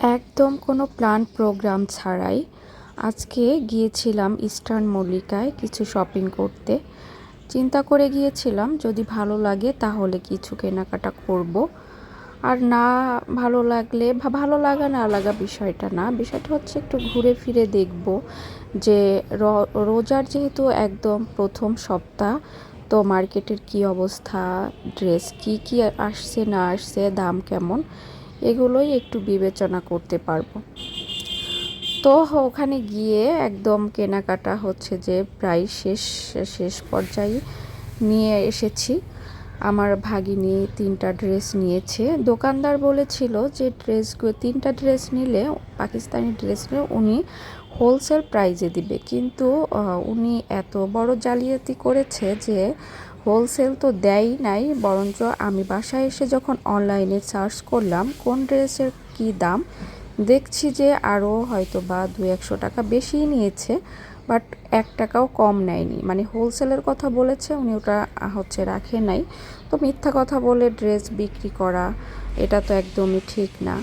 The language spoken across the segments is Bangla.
একদম কোনো প্ল্যান প্রোগ্রাম ছাড়াই আজকে গিয়েছিলাম ইস্টার্ন মল্লিকায় কিছু শপিং করতে। চিন্তা করে গিয়েছিলাম, যদি ভালো লাগে তাহলে কিছু কেনাকাটা করব। আর না ভালো লাগলে ভা- ভালো লাগা না লাগা বিষয়টা না, বিষয়টা হচ্ছে একটু ঘুরে ফিরে দেখব যে রোজার যেহেতু একদম প্রথম সপ্তাহ, তো মার্কেটের কি অবস্থা, ড্রেস কি কি আসছে না আসছে, দাম কেমন এগুলোই একটু বিবেচনা করতে পারব। তো ওখানে গিয়ে একদম কেনাকাটা হচ্ছে যে প্রায় শেষ শেষ পর্যায়ে নিয়ে এসেছি। আমার ভাগিনী তিনটা ড্রেস নিয়েছে। দোকানদার বলেছিল যে ড্রেসগুলো তিনটা ড্রেস নিলে, পাকিস্তানি ড্রেস নিয়ে উনি হোলসেল প্রাইজে দিবে। কিন্তু উনি এত বড় জালিয়াতি করেছে যে হোলসেল তো দেয়ই নাই, বরঞ্চ আমি বাসায় এসে যখন অনলাইনে সার্চ করলাম কোন ড্রেসের কী দাম, দেখছি যে আরও হয়তো বা দু একশো টাকা বেশিই নিয়েছে, বাট এক টাকাও কম নেয়নি। মানে হোলসেলের কথা বলেছে, উনি ওটা হচ্ছে রাখে নাই। তো মিথ্যা কথা বলে ড্রেস বিক্রি করা, এটা তো একদমই ঠিক না।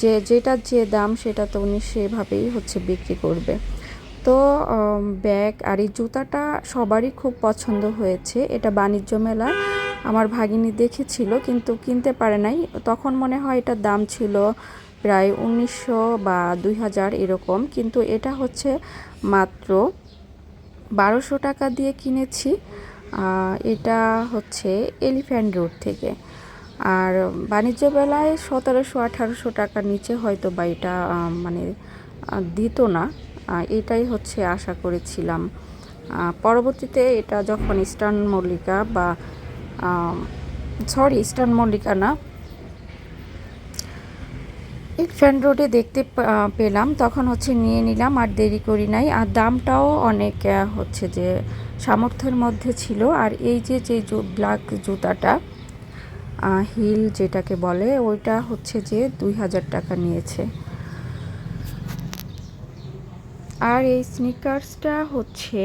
যে যেটার যে দাম সেটা তো উনি সেভাবেই হচ্ছে বিক্রি করবে। তো ব্যাগ আর এই জুতাটা সবারই খুব পছন্দ হয়েছে। এটা বাণিজ্য মেলা। আমার ভাগিনী দেখেছিল কিন্তু কিনতে পারে নাই। তখন মনে হয় এটার দাম ছিল প্রায় উনিশশো বা দুই হাজার এরকম। কিন্তু এটা হচ্ছে মাত্র বারোশো টাকা দিয়ে কিনেছি। এটা হচ্ছে এলিফ্যান্ট রোড থেকে। আর বাণিজ্য বেলায় সতেরোশো আঠারোশো টাকার নিচে হয়তো বা এটা মানে দিত না। এটাই হচ্ছে আশা করেছিলাম। পরবর্তীতে এটা যখন ইস্টার্ন মল্লিকা বা সরি ইস্টার্ন মল্লিকা না এলিফ্যান্ট রোডে দেখতে পেলাম, তখন হচ্ছে নিয়ে নিলাম, আর দেরি করি নাই। আর দামটাও অনেক হচ্ছে যে সামর্থ্যের মধ্যে ছিল। আর এই যে যে ব্ল্যাক জুতাটা হিল যেটাকে বলে, ওইটা হচ্ছে যে দুই হাজার টাকা নিয়েছে। আর এই স্নিকার্সটা হচ্ছে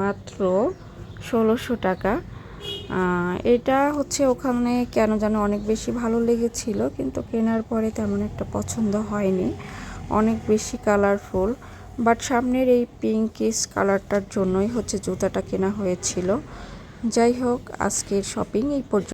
মাত্র ষোলোশো টাকা। এটা হচ্ছে ওখানে কেন যেন অনেক বেশি ভালো লেগেছিল, কিন্তু কেনার পরে তেমন একটা পছন্দ হয়নি। অনেক বেশি কালারফুল বাট সামনের এই পিঙ্কিস কালারটার জন্যই হচ্ছে জুতাটা কেনা হয়েছিল। যাই হোক, আজকের শপিং এই পর্যন্ত।